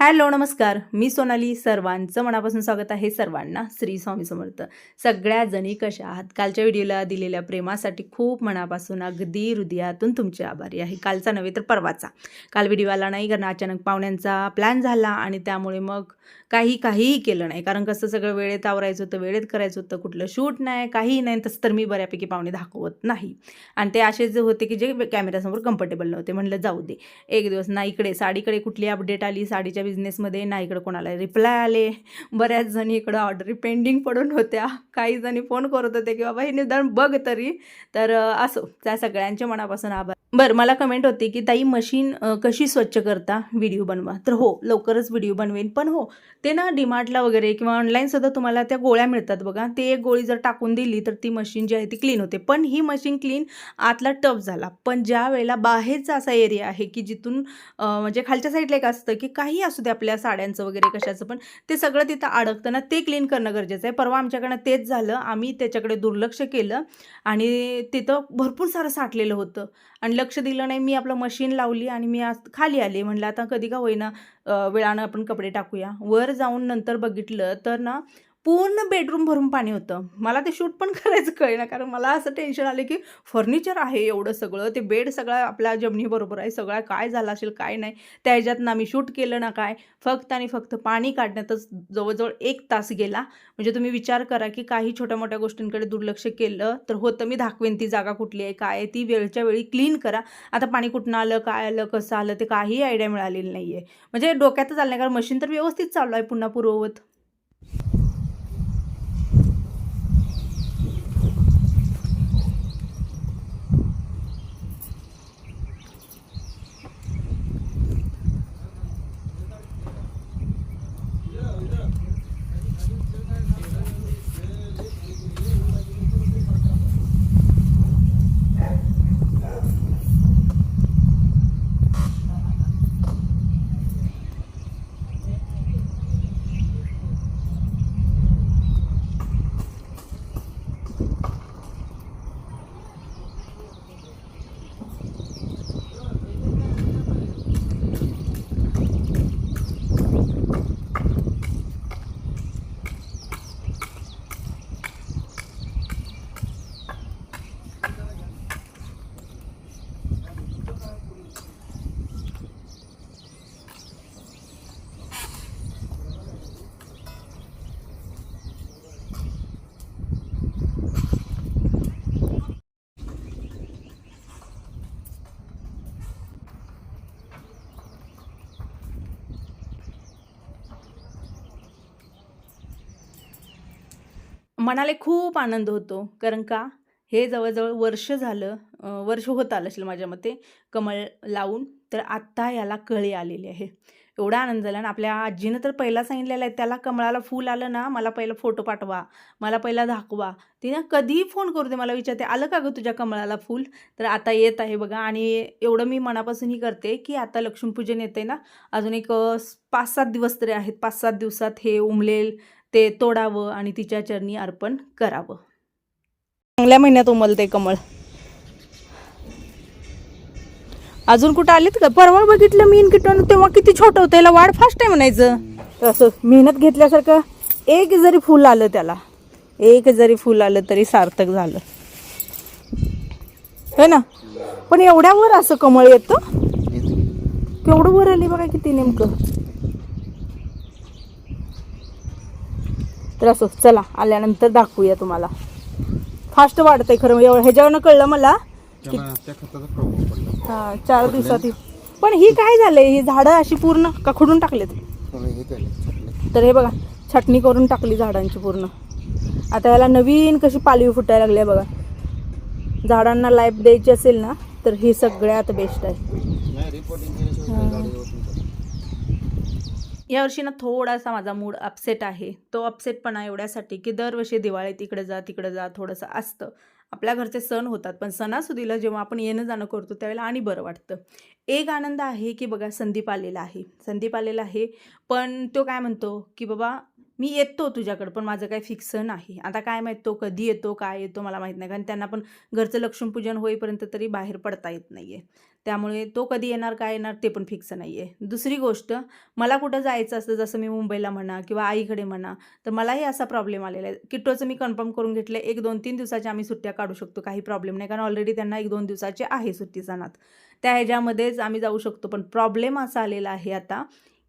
Hello नमस्कार. मी सोनाली. सर्वांचं मनापासून स्वागत आहे सर्वांना. श्री स्वामी समर्थ. सगळ्या जणी कशा आहात? कालच्या व्हिडिओला दिलेल्या प्रेमासाठी खूप मनापासून अगदी हृदयातून तुमचे आभारी आहे. कालचा नव्हे तर परवाचा. काल व्हिडिओ आला नाही कारण अचानक पाहुण्यांचा प्लॅन झाला आणि त्यामुळे मग काही काहीही केलं नाही. कारण कसं सगळं वेळेत आवरायचं होतं वेळेत करायचं होतं. कुठलं शूट नाही काहीही नाही. तसं तर मी बऱ्यापैकी पाहुणे दाखवत नाही. आणि ते असे जे होते की जे कॅमेऱ्यासमोर कम्फर्टेबल नव्हते. म्हणलं जाऊ दे. एक दिवस ना इकडे साडीकडे कुठली अपडेट आली? साडीच्या बिझनेसमध्ये ना इकडं कोणाला रिप्लाय आले. बऱ्याच जणी इकडं ऑर्डरी पेंडिंग पडून होत्या. काही जणी फोन करत होते की बाबा हे निदान बघ तरी. तर असो. त्या सगळ्यांच्या मनापासून आभार. बरं मला कमेंट होती की ताई मशीन कशी स्वच्छ करता? व्हिडिओ बनवा. तर हो लवकरच व्हिडिओ बनवेन. पण हो ते ना डिमार्टला वगैरे किंवा ऑनलाईन सुद्धा तुम्हाला त्या गोळ्या मिळतात बघा. ते एक गोळी जर टाकून दिली तर ती मशीन जी आहे ती क्लीन होते. पण ही मशीन क्लीन आतला टफ झाला. पण ज्या वेळेला बाहेरचा असा एरिया आहे की जिथून म्हणजे खालच्या साईडला एक असतं की काही असू दे आपल्या साड्यांचं वगैरे कशाचं पण ते सगळं तिथं अडकतं ना ते क्लीन करणं गरजेचं आहे. परवा आमच्याकडनं तेच झालं. आम्ही त्याच्याकडे दुर्लक्ष केलं आणि तिथं भरपूर सारं साठलेलं होतं. आणि लक्ष दिलं नाही मी आपलं मशीन लावली आणि मी आज खाली आले. म्हणलं आता कधी का होईना वेळानं आपण कपडे टाकूया. वर जाऊन नंतर बघितलं तर ना पूर्ण बेडरूम भरून पाणी होतं. मला ते शूट पण करायचं कळेना कारण मला असं टेन्शन आलं की फर्निचर आहे एवढं सगळं ते बेड सगळं आपल्या जमिनीबरोबर आहे सगळं काय झालं असेल काय नाही त्या ह्याच्यात ना मी शूट केलं ना काय फक्त आणि फक्त पाणी काढण्यातच जवळजवळ एक तास गेला. म्हणजे तुम्ही विचार करा की काही छोट्या मोठ्या गोष्टींकडे दुर्लक्ष केलं तर होतं मी दाखवेन ती जागा कुठली आहे काय आहे ती वेळच्या वेळी क्लीन करा. आता पाणी कुठनं आलं काय आलं कसं आलं ते काही आयडिया मिळालेली नाही आहे म्हणजे डोक्यातच आलं नाही कारण मशीन तर व्यवस्थित चालू आहे पुन्हा पूर्ववत. मनाला खूप आनंद होतो. कारण का? हे जवळजवळ वर्ष झालं वर्ष होत आलं असेल माझ्या मते कमळ लावून. तर आत्ता याला कळी आलेली आहे. एवढा आनंद झाला आणि आपल्या आजीनं तर पहिला सांगितलेलं आहे त्याला कमळाला फूल आलं ना मला पहिला फोटो पाठवा मला पहिला दाखवा. तिनं कधीही फोन करू दे मला विचारते आलं का गं तुझ्या कमळाला फूल? तर आता येत आहे बघा. आणि एवढं मी मनापासूनही करते की आता लक्ष्मीपूजन येते ना अजून एक पाच सात दिवस तरी आहेत. पाच सात दिवसात हे उमलेल ते तोडावं आणि तिच्या चरणी अर्पण करावं. चांगल्या महिन्यात उमलते कमळ. अजून कुठं आलीत का? परवा बघितलं मी किटून तेव्हा किती छोटं होतं याला वाढ फास्ट आहे म्हणायचं. तर असं मेहनत घेतल्यासारखं एक जरी फुल आलं त्याला एक जरी फुल आलं तरी सार्थक झालं. है ना? पण एवढ्यावर असं कमळ येतं. केवढं वर आली बघा किती नेमकं. तर असो चला आल्यानंतर दाखवूया तुम्हाला. फास्ट वाढतंय खरं एवढं. ह्याच्यावरनं कळलं मला हा चार दिवसात पण ही काय झालंय? ही झाडं अशी पूर्ण का खुडून टाकलेत? थोडं हे केलं? छाटलं. तर हे बघा छाटणी करून टाकली झाडांची पूर्ण. आता याला नवीन कशी पालवी फुटायला लागली आहे बघा. झाडांना लाईफ द्यायची असेल ना तर ही सगळ्यात बेस्ट आहे. यावर्षी ना थोडासा माझा मूड अपसेट आहे. तो अपसेटपणा एवढ्यासाठी की दरवर्षी दिवाळीत इकडे जा तिकडे जा थोडंसं असतं. आपल्या घरचे सण होतात पण सणासुदीला जेव्हा आपण येणं जाणं करतो त्यावेळेला आणि बरं वाटतं. एक आनंद आहे की बघा संदीप आलेला आहे. संदीप आलेला आहे पण तो काय म्हणतो की बाबा मी येतो तुझ्याकडं पण माझं काही फिक्स नाही. आता काय माहीत तो कधी येतो काय येतो मला माहीत नाही. कारण त्यांना पण घरचं लक्ष्मीपूजन होईपर्यंत तरी बाहेर पडता येत नाही आहे त्यामुळे तो कधी येणार काय येणार ते पण फिक्स नाही आहे दुसरी गोष्ट मला कुठं जायचं असतं जसं मी मुंबईला म्हणा किंवा आईकडे म्हणा तर मलाही असा प्रॉब्लेम आलेला आहे. किट्टोचं मी कन्फर्म करून घेतलं एक दोन तीन दिवसाच्या आम्ही सुट्ट्या काढू शकतो काही प्रॉब्लेम नाही. कारण ऑलरेडी त्यांना एक दोन दिवसाचे आहे सुट्टीचा जाणार त्या ह्याच्यामध्येच आम्ही जाऊ शकतो पण प्रॉब्लेम असा आलेला आहे आता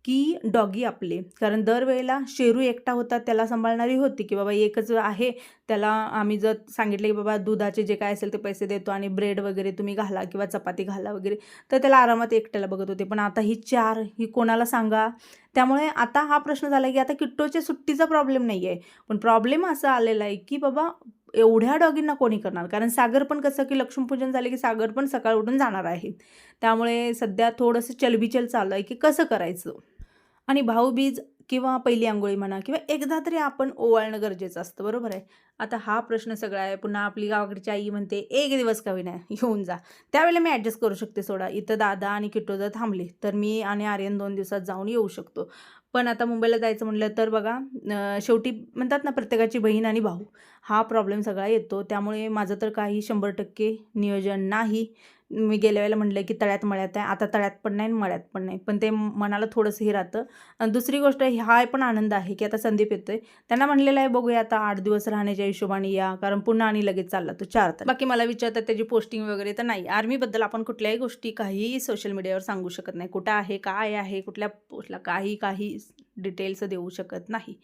की डॉगी आपले. कारण दरवेळेला शेरू एकटा होता त्याला सांभाळणारी होती की बाबा एकच आहे त्याला आम्ही जर सांगितले की बाबा दुधाचे जे काय असेल ते पैसे देतो आणि ब्रेड वगैरे तुम्ही घाला किंवा चपाती घाला वगैरे तर त्याला आरामात एकट्याला बघत होते. पण आता ही चार ही कोणाला सांगा? त्यामुळे आता हा प्रश्न झाला की आता किट्टोच्या सुट्टीचा प्रॉब्लेम नाही आहे पण प्रॉब्लेम असा आलेला आहे की बाबा एवढ्या डॉगींना कोणी करणार? कारण सागर पण कसं की लक्ष्मीपूजन झाले की सागर पण सकाळ उठून जाणार आहे. त्यामुळे सध्या थोडंसं चलबिचल चालू आहे की कसं करायचं? आणि भाऊबीज किंवा पहिली आंघोळी म्हणा किंवा एकदा तरी आपण ओवाळणं गरजेचं असतं. बरोबर आहे? आता हा प्रश्न सगळा आहे. पुन्हा आपली गावाकडची आई म्हणते एक दिवस का नाही येऊन जा. त्यावेळेला मी ॲडजस्ट करू शकते सोडा. इथं दादा आणि किट्टो जर थांबले तर मी आणि आर्यन दोन दिवसात जाऊन येऊ शकतो. पण आता मुंबईला जायचं म्हटलं तर बघा शेवटी म्हणतात ना प्रत्येकाची बहीण आणि भाऊ हा प्रॉब्लेम सगळा येतो. त्यामुळे माझं तर काही शंभर टक्के नियोजन नाही. मी गेल्या वेळेला म्हटलं की तळ्यात मळ्यात आहे आता तळ्यात पण नाही आणि मळ्यात पण नाही. पण ते मनाला थोडंसं हे राहतं दुसरी गोष्ट हा पण आनंद आहे की आता संदीप येतोय. त्यांना म्हणलेलं आहे बघूया आता आठ दिवस राहण्याच्या हिशोबाने या कारण पुन्हा आणि लगेच चालला तो चार तर बाकी मला विचारतात त्याची पोस्टिंग वगैरे तर नाही. आर्मीबद्दल आपण कुठल्याही गोष्टी काहीही सोशल मीडियावर सांगू शकत नाही. कुठं आहे काय आहे कुठल्या पोस्टला काही काही डिटेल्स देऊ शकत नाही.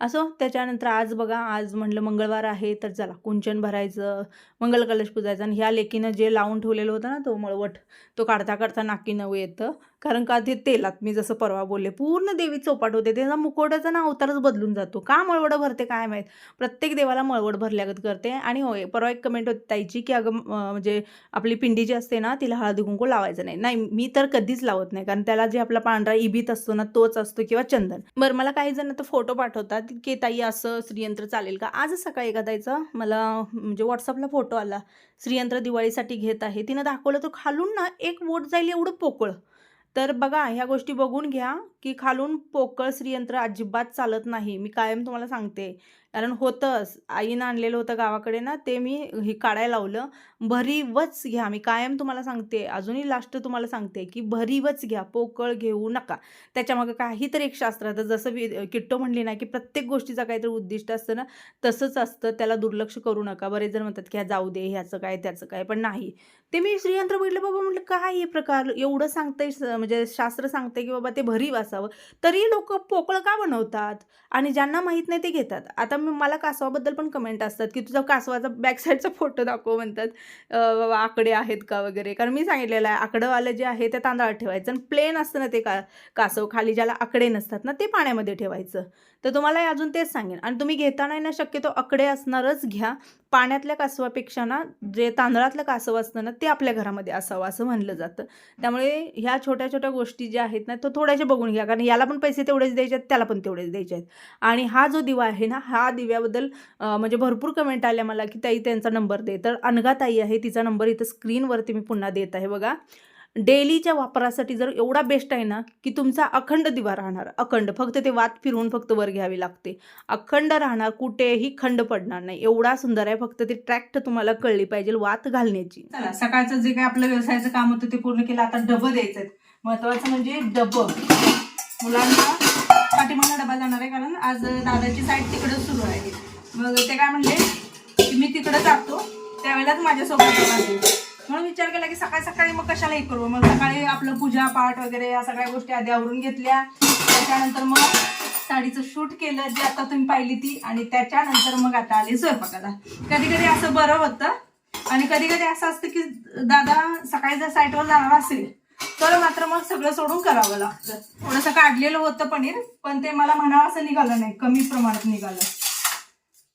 असो त्याच्यानंतर आज बघा आज म्हणलं मंगळवार आहे तर चला कुंचन भरायचं मंगल कलश पुजायचं आणि ह्या लेकीनं जे लावून ठेवलेलं होतं ना तो मळवट तो काढता काढता नाकी नऊ येतं. कारण का ते तेलात मी जसं परवा बोलले पूर्ण देवी चौपाट होते त्याचा मुकोटाचा ना अवतारच बदलून जातो. का मळवडं भरते काय माहीत? प्रत्येक देवाला मळवड भरल्यागत करते. आणि होय परवा एक कमेंट होती ताईची की अगं म्हणजे आपली पिंडी जी असते ना तिला हळदी कुंकू लावायचं नाही. नाही मी तर कधीच लावत नाही. कारण त्याला जे आपला पांढरा इबीत असतो ना तोच असतो किंवा चंदन. बरं मला काही जण तर फोटो पाठवतात की ताई असं श्रीयंत्र चालेल का? आज सकाळी एका ताईचा मला म्हणजे व्हॉट्सअपला फोटो आला. श्रीयंत्र दिवाळीसाठी घेत आहे. तिनं दाखवलं तर खालून ना एक बोट जाईल एवढं पोकळ. तर बघा ह्या गोष्टी बघून घ्या की खालून पोकळ श्रीयंत्र अजिबात चालत नाही. मी कायम तुम्हाला सांगते. कारण होतंच. आईनं आणलेलं होतं गावाकडे ना ते मी हे काढायला लावलं. भरीवच घ्या. मी कायम तुम्हाला सांगते अजूनही लास्ट तुम्हाला सांगते की भरीवच घ्या. पोकळ घेऊ नका. त्याच्यामागं काहीतरी एक शास्त्र आता जसं वि किट्टो म्हणली ना की प्रत्येक गोष्टीचं काहीतरी उद्दिष्ट असतं ना तसंच असतं. त्याला दुर्लक्ष करू नका. बरेच जण म्हणतात की ह्या जाऊ दे ह्याचं काय त्याचं काय पण नाही. ते मी श्रीयंत्र बघितलं बाबा म्हटलं काय हे प्रकार? एवढं सांगतंय म्हणजे शास्त्र सांगते की बाबा ते भरीव असावं. तरी लोक पोकळ का बनवतात? आणि ज्यांना माहीत नाही ते घेतात. आता मी मला कासवाबद्दल पण कमेंट असतात की तुझा कासवाचा बॅक साईडचा फोटो दाखव म्हणतात. बाबा आकडे आहेत का वगैरे? कारण मी सांगितलेलं आहे आकडंवालं जे आहे ते तांदळात ठेवायचं आणि प्लेन असतं ना ते का कासव खाली ज्याला आकडे नसतात ना ते पाण्यामध्ये ठेवायचं. तर तुम्हाला अजून तेच सांगेन. आणि तुम्ही घेताना ना शक्यतो आकडे असणारच घ्या. पाण्यातल्या कासवापेक्षा ना जे तांदळातलं कासव असतं ना ते आपल्या घरामध्ये असावं असं म्हणलं जातं. त्यामुळे ह्या छोट्या छोट्या गोष्टी ज्या आहेत ना तो थोड्याशा बघून घ्या. कारण याला पण पैसे तेवढेच द्यायचे आहेत त्याला पण तेवढेच द्यायचे आहेत आणि हा जो दिवा आहे ना हा दिव्याबद्दल म्हणजे भरपूर कमेंट आल्या मला की ताई त्यांचा नंबर दे. तर अनघा ताई आहे तिचा नंबर इथं स्क्रीनवरती मी पुन्हा देत आहे बघा. डेलीच्या वापरासाठी जर एवढा बेस्ट आहे ना की तुमचा अखंड दिवा राहणार. अखंड. फक्त ते वात फिरवून फक्त वर घ्यावी लागते. अखंड राहणार कुठेही खंड पडणार नाही. एवढा सुंदर आहे फक्त ते ट्रॅक्ट तुम्हाला कळली पाहिजे वात घालण्याची. चला सकाळचं जे काही आपलं व्यवसायाचं काम होतं ते पूर्ण केलं. आता डबं द्यायचं महत्वाचं म्हणजे डबं मुलांना पाठीमागला डबा जाणार आहे कारण आज दादाची साईड तिकडं सुरू आहे. मग ते काय म्हणले की मी तिकडं जातो. त्यावेळेलाच माझ्यासोबत म्हणून विचार केला की सकाळी सकाळी मग कशाला हे करू. मग सकाळी आपलं पूजा पाठ वगैरे या सगळ्या गोष्टी आधी आवरून घेतल्या. त्याच्यानंतर मग साडीचं शूट केलं जे आता तुम्ही पाहिली ती आणि त्याच्यानंतर मग आता आले स्वयंपाकाला. कधी कधी असं बरं होतं आणि कधी कधी असं असतं की दादा सकाळी जर साईटवर जाणार असेल तर मात्र मग सगळं सोडून करावं लागतं. थोडंसं काढलेलं होतं पनीर पण ते मला म्हणावं असं निघालं नाही. कमी प्रमाणात निघालं.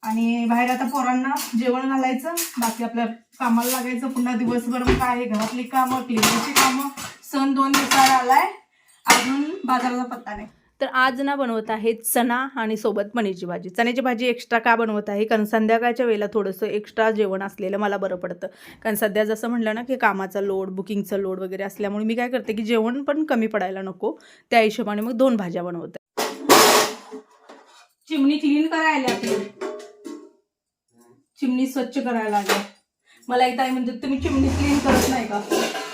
आणि बाहेर आता पोरांना जेवण घालायचं बाकी आपल्या कामाला लागायचं. पुन्हा दिवसभर काय घरातली कामं क्लिनिंगची कामं. सण दोन दिवसाला आलाय. अजून बाजाराचा पत्ता नाही. तर आज ना बनवत आहे चणा आणि सोबत पनीरची भाजी. चण्याची भाजी एक्स्ट्रा का बनवत आहे? कारण संध्याकाळच्या वेळेला थोडंसं एक्स्ट्रा जेवण असलेलं मला बरं पडतं. कारण सध्या जसं म्हटलं ना की कामाचा लोड बुकिंगचा लोड वगैरे असल्यामुळे मी काय करते की जेवण पण कमी पडायला नको. त्या हिशोबाने मग दोन भाज्या बनवते. चिमणी क्लीन करायला आपली चिमणी स्वच्छ करायला लागली. मला एक ताई म्हणते तुम्ही चिमणी क्लीन करत नाही का?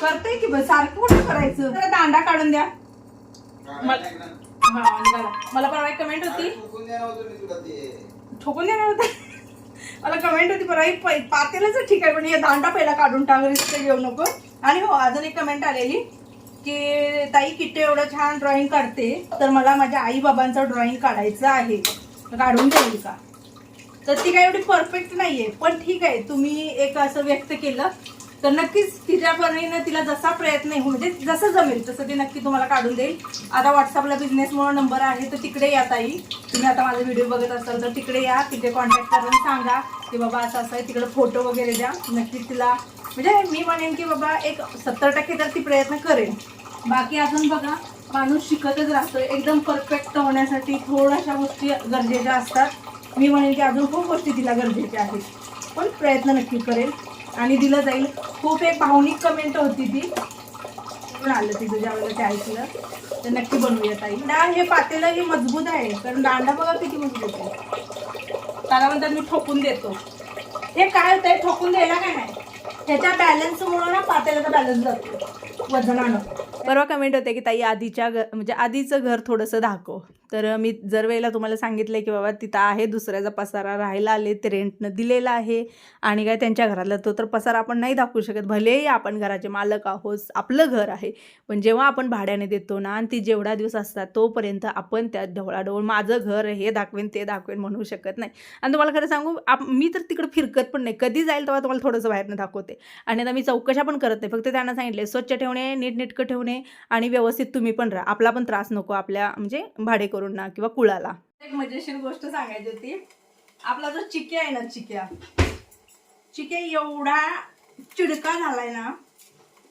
करते की बस सारखं कुठं करायचं? जरा दांडा काढून द्या. मला- हा परवा एक कमेंट होती. ठोकून देणार होता मला कमेंट होती परवा पातेलच ठीक आहे पण हे दांडा पहिला काढून टाक रिस्क घेऊ नको. आणि हो अजून एक कमेंट आलेली की ताई किट्टे एवढं छान ड्रॉइंग काढते तर मला माझ्या आई बाबांचं ड्रॉइंग काढायचं आहे. काढून देईल का? तर ती काय एवढी परफेक्ट नाहीये. पण ठीक आहे तुम्ही एक असं व्यक्त केलं. तर नक्कीच तिच्या परीनं तिला जसा प्रयत्न आहे म्हणजे जसं जमेल तसं ती नक्की तुम्हाला काढून देईल. आता व्हॉट्सअपला बिझनेसमुळे नंबर आहे तर तिकडे या ताई. तुम्ही आता माझा व्हिडिओ बघत असाल तर तिकडे या तिथे कॉन्टॅक्ट करून सांगा की बाबा असं असं आहे तिकडे फोटो वगैरे द्या. नक्कीच तिला म्हणजे मी म्हणेन की बाबा एक सत्तर टक्के तर ती प्रयत्न करेल बाकी अजून बघा माणूस शिकतच राहतो एकदम परफेक्ट होण्यासाठी थोड्याशा गोष्टी गरजेच्या असतात. मी म्हणेन की अजून खूप गोष्टी तिला गरजेच्या आहेत. पण प्रयत्न नक्की करेल आणि दिलं जाईल. खूप एक भावनिक कमेंट होती ती. पण आलं तिचं ज्या वेळेला ते ऐकलं. तर नक्की बनवूया ताई. डाळ हे पातेलं हे मजबूत आहे. कारण दांडा बघा किती मजबूत आहे. त्याला म्हणतात मी ठोकून देतो. हे काय होतंय? ठोकून द्यायला काय नाही ह्याच्या बॅलन्समुळं ना पातेल्याचा बॅलन्स जातो. वजनानं. परवा कमेंट होते की ताई आधीच्या घर म्हणजे आधीचं घर थोडंसं दाखव. तर मी जर वेळेला तुम्हाला सांगितलं की बाबा तिथं आहे दुसऱ्याचा पसारा राहायला आले ते रेंटनं दिलेला आहे आणि काय त्यांच्या घरातला तो तर पसारा आपण नाही दाखवू शकत. भलेही आपण घराचे मालक आहोत आपलं घर आहे पण जेव्हा आपण भाड्याने देतो ना आणि ती जेवढा दिवस असतात तोपर्यंत आपण त्या ढवळाढवळ माझं घर हे दाखवेन ते दाखवेन म्हणू शकत नाही. आणि तुम्हाला खरं सांगू आप मी तर तिकडं फिरकत पण नाही. कधी जाईल तेव्हा तुम्हाला थोडंसं बाहेरनं दाखवते. आणि आता मी चौकशा पण करत नाही. फक्त त्यांना सांगितले स्वच्छ ठेवणे नीटनेटकं ठेवणे आणि व्यवस्थित तुम्ही पण राहा. आपला पण त्रास नको आपल्या म्हणजे भाडे करून ना किंवा कुळाला. एक मजेशीर गोष्ट सांगायची होती. आपला जो चिक्या आहे ना चिक्या. चिक्या एवढा चिडका झालाय ना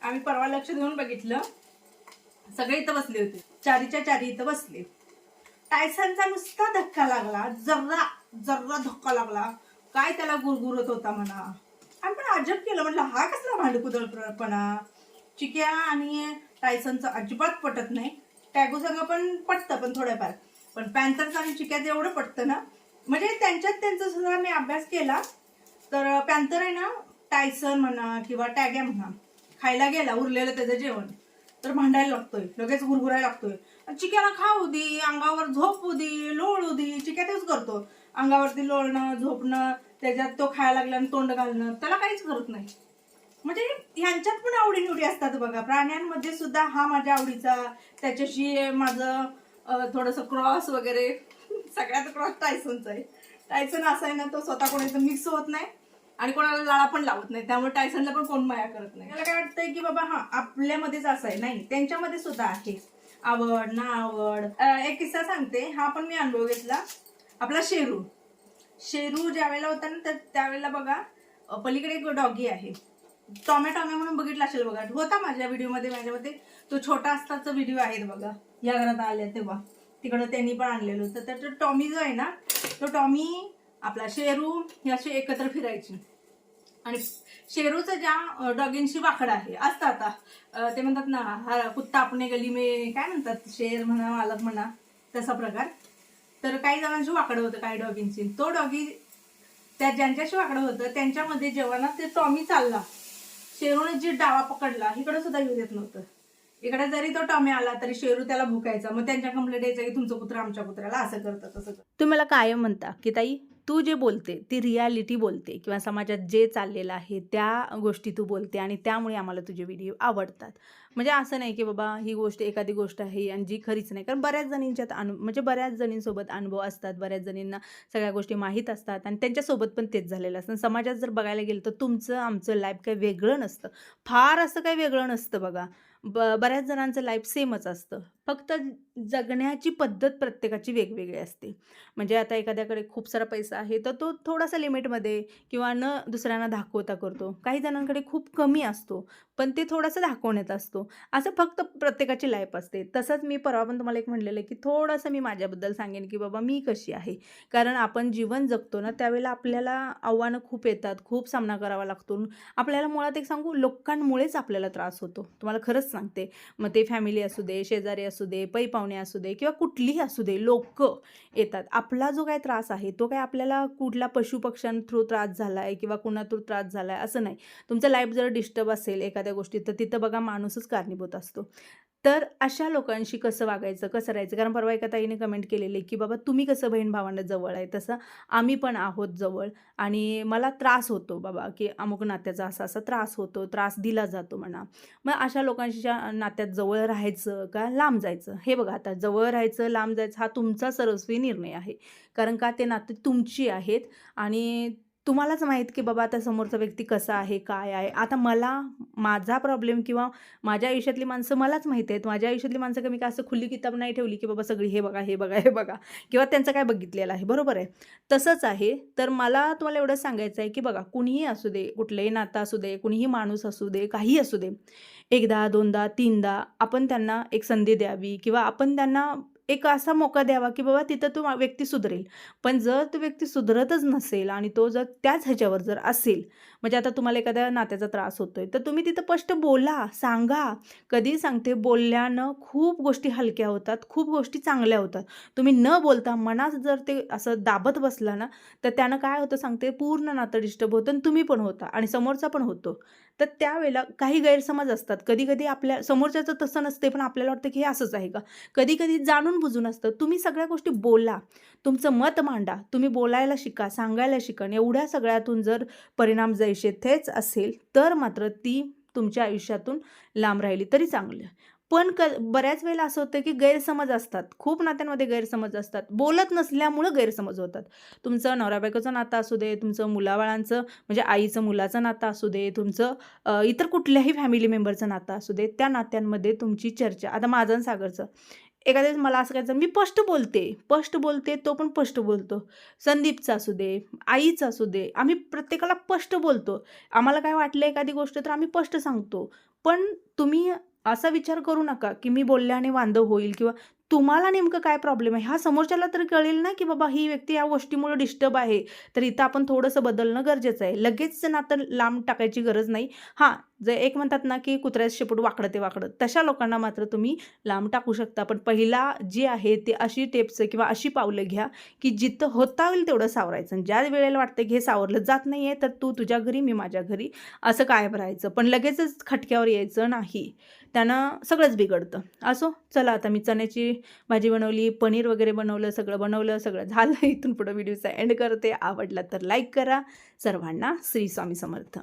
आम्ही परवा लक्ष देऊन बघितलं. सगळे इथं बसले होते. चारीच्या चारी इथं बसले. टायसनचा नुसता धक्का लागला. जर्रा जर्रा धक्का लागला. काय त्याला गुरगुरत होता म्हणा. आम्ही पण अजब केलं. म्हटलं हा कसला भांडकुदळपणा चिक्या आणि टायसनचं अजिबात पटत नाही. टॅगो संघ पण पटतं पण थोडंफार पण पॅन्थरचं आणि चिक्याचं एवढं पटतं ना. म्हणजे त्यांच्यात त्यांचा सुद्धा मी अभ्यास केला. तर पॅन्थर आहे ना टायसन म्हणा किंवा टॅग्या म्हणा खायला गेला उरलेलं त्याचं जेवण तर भांडायला लागतोय लगेच गुरगुरायला लागतोय. चिक्याला खाऊ दे अंगावर झोपू दे लोळू दे चिक्या तेच करतो. अंगावरती लोळणं झोपणं त्याच्यात तो खायला लागला आणि तोंड घालणं त्याला काहीच करत नाही. म्हणजे ह्यांच्यात पण आवडीनिवडी असतात बघा. प्राण्यांमध्ये सुद्धा हा माझ्या आवडीचा. त्याच्याशी माझं थोडंसं क्रॉस वगैरे सगळ्यात क्रॉस टायसनचा आहे. टायसन असा आहे ना तो स्वतः कोणाचं मिक्स होत नाही आणि कोणाला लाळा पण लावत नाही. त्यामुळे टायसनला पण कोण माया करत नाही. मला काय वाटतंय की बाबा हा आपल्यामध्येच असं आहे. नाही त्यांच्यामध्ये सुद्धा आहे. आवड ना आवड. एक किस्सा सांगते. हा पण मी अनुभव घेतला. आपला शेरू. शेरू ज्या वेळेला होता ना तर त्यावेळेला बघा पलीकडे एक डॉगी आहे. टॉमॅ म्हणून बघितला असेल बघा. होता माझ्या व्हिडिओमध्ये माझ्यामध्ये तो छोटा असताचा व्हिडिओ आहे बघा. या घरात आल्या तेव्हा. तिकडं त्यांनी पण आणलेलं होतं. तर तो टॉमी जो आहे ना तो टॉमी आपला शेरू हे असे एकत्र फिरायची. आणि शेरूचं ज्या डॉगींशी वाकडं आहे असतं आता. ते म्हणतात ना हा कुत्ता आपणे गली मे काय म्हणतात? शेर म्हणा मालक म्हणा तसा प्रकार. तर काही जणांशी वाकडं होतं काही डॉगींची. तो डॉगी त्या ज्यांच्याशी वाकडं होतं त्यांच्यामध्ये जेव्हा ना ते टॉमी चालला शेरूने जी डावा पकडला इकडे सुद्धा येऊ देत नव्हतं. इकडे जरी तो टॉमे आला तरी शेरू त्याला भुकायचा. मग त्यांच्या कंप्लेंट द्यायचं की तुमचं कुत्र आमच्या कुत्र्याला असं करतं तसं तुम्हाला तुम्ही मला कायम म्हणता की ताई? तू जे बोलते ती रियालिटी बोलते किंवा समाजात जे चाललेलं आहे त्या गोष्टी तू बोलते आणि त्यामुळे आम्हाला तुझे व्हिडिओ आवडतात. म्हणजे असं नाही की बाबा ही गोष्ट एखादी गोष्ट आहे आणि जी खरीच नाही. कारण बऱ्याच जणींच्यात अनु म्हणजे बऱ्याच जणींसोबत अनुभव असतात बऱ्याच जणींना सगळ्या गोष्टी माहीत असतात आणि त्यांच्यासोबत पण तेच झालेलं असतं. समाजात जर बघायला गेलं तर तुमचं आमचं लाईफ काही वेगळं नसतं. फार असं काही वेगळं नसतं बघा. ब बऱ्याच जणांचं लाईफ सेमच असतं. फक्त जगण्याची पद्धत प्रत्येकाची वेगवेगळी असते. म्हणजे आता एखाद्याकडे खूप सारा पैसा आहे तर तो थोडासा लिमिटमध्ये किंवा न दुसऱ्यांना दाखवता करतो. काही जणांकडे खूप कमी असतो. पण ते थोडंसं दाखवण्यात असतो. असं फक्त प्रत्येकाची लाईफ असते. तसंच मी परवा पण तुम्हाला एक म्हणलेलं आहे की थोडंसं मी माझ्याबद्दल सांगेन की बाबा मी कशी आहे. कारण आपण जीवन जगतो ना त्यावेळेला आपल्याला आव्हानं खूप येतात खूप सामना करावा लागतो. आपल्याला मुळात एक सांगू लोकांमुळेच आपल्याला त्रास होतो. तुम्हाला खरंच सांगते. मग ते फॅमिली असू दे शेजारी असू दे पै पाहुणे असू दे किंवा कुठलीही असू दे लोक येतात. आपला जो काय त्रास आहे तो काय आपल्याला कुठला पशुपक्ष्यां थ्रू त्रास झाला आहे किंवा कुणा थ्रू त्रास झाला आहे असं नाही. तुमचं लाईफ जर डिस्टर्ब असेल एखाद्या एखाद्या गोष्टीत तर तिथं बघा माणूसच कारणीभूत असतो. तर अशा लोकांशी कसं वागायचं कसं राहायचं? कारण परवा एका ताईने कमेंट केलेली की बाबा तुम्ही कसं बहीण भावांना जवळ आहे? तसं आम्ही पण आहोत जवळ आणि मला त्रास होतो बाबा की अमुक नात्याचा असा असा त्रास होतो त्रास दिला जातो म्हणा. मग अशा लोकांच्या नात्यात जवळ राहायचं का लांब जायचं? हे बघा आता जवळ राहायचं लांब जायचं हा तुमचा सरस्वी निर्णय आहे. कारण का ते नाते तुमची आहेत आणि तुम्हालाच माहीत की बाबा आता समोरचा व्यक्ती कसा आहे काय आहे? आता मला माझा प्रॉब्लेम किंवा माझ्या आयुष्यातली माणसं मलाच माहीत आहेत. माझ्या आयुष्यातली माणसं कमी काय असं खुली किताब नाही ठेवली की बाबा सगळी हे बघा हे बघा हे बघा? किंवा त्यांचं काय बघितलेलं आहे? बरोबर आहे? तसंच आहे. तर मला तुम्हाला एवढं सांगायचं आहे की बघा कुणीही असू दे कुठलंही नातं असू दे कुणीही माणूस असू दे काही असू दे एकदा दोनदा तीनदा आपण त्यांना एक संधी द्यावी किंवा आपण त्यांना एक असा मोका द्यावा की बाबा तिथं तो व्यक्ती सुधरेल. पण जर तो व्यक्ती सुधरतच नसेल आणि तो जर त्याच ह्याच्यावर जर असेल म्हणजे आता तुम्हाला एखाद्या नात्याचा त्रास होतोय तर तुम्ही तिथं स्पष्ट बोला सांगा. कधी सांगते बोलल्यानं खूप गोष्टी हलक्या होतात खूप गोष्टी चांगल्या होतात. तुम्ही न बोलता मनात जर ते असं दाबत बसला ना तर त्यानं काय होतं सांगते पूर्ण नातं डिस्टर्ब होतं आणि तुम्ही पण होता आणि समोरचा पण होतो. तर त्यावेळेला काही गैरसमज असतात. कधी कधी आपल्या समोरच्याचं तसं नसते पण आपल्याला वाटतं की हे असंच आहे का? कधी कधी जाणून बुजून असतं. तुम्ही सगळ्या गोष्टी बोला. तुमचं मत मांडा. तुम्ही बोलायला शिका सांगायला शिका एवढ्या सगळ्यातून जर परिणाम जैसे थेच असेल तर मात्र ती तुमच्या आयुष्यातून लांब राहिली तरी चांगलं. पण क बऱ्याच वेळेला असं होतं की गैरसमज असतात. खूप नात्यांमध्ये गैरसमज असतात. बोलत नसल्यामुळं गैरसमज होतात. तुमचं नवरा बायकोचं नातं असू दे तुमचं मुलाबाळांचं म्हणजे आईचं मुलाचं नातं असू दे तुमचं इतर कुठल्याही फॅमिली मेंबरचं नातं असू दे त्या नात्यांमध्ये तुमची चर्चा आता माझं सागरचं एखाद्या वेळेस मला असं करायचं मी स्पष्ट बोलते. स्पष्ट बोलते तो पण स्पष्ट बोलतो. संदीपचं असू दे आईचं असू दे आम्ही प्रत्येकाला स्पष्ट बोलतो. आम्हाला काय वाटलं एखादी गोष्ट तर आम्ही स्पष्ट सांगतो. पण तुम्ही असा विचार करू नका की मी बोलल्याने वांदव होईल किंवा तुम्हाला नेमकं काय प्रॉब्लेम आहे? हा समोरच्याला तर कळेल ना की बाबा ही व्यक्ती या गोष्टीमुळे डिस्टर्ब आहे. तर इथं आपण थोडंसं बदलणं गरजेचं आहे. लगेच नातं लांब टाकायची गरज नाही. हां जे एक म्हणतात ना की कुत्र्याचं शेपूट वाकडं ते वाकडं तशा लोकांना मात्र तुम्ही लांब टाकू शकता. पण पहिला जे आहे ते अशी टेप्स किंवा अशी पावलं घ्या की जिथं होता होईल तेवढं सावरायचं. आणि ज्या वेळेला वाटतं की हे सावरलं जात नाही आहे तर तू तुझ्या घरी मी माझ्या घरी असं कायम राहायचं. पण लगेचच खटक्यावर यायचं नाही. त्यानं सगळंच बिघडतं. असो? चला आता मी चण्याची भाजी बनवली पनीर वगैरे बनवलं सगळं बनवलं सगळं झालं. इथून पुढं व्हिडिओचा एंड करते. आवडला तर लाईक करा. सर्वांना श्री स्वामी समर्थ.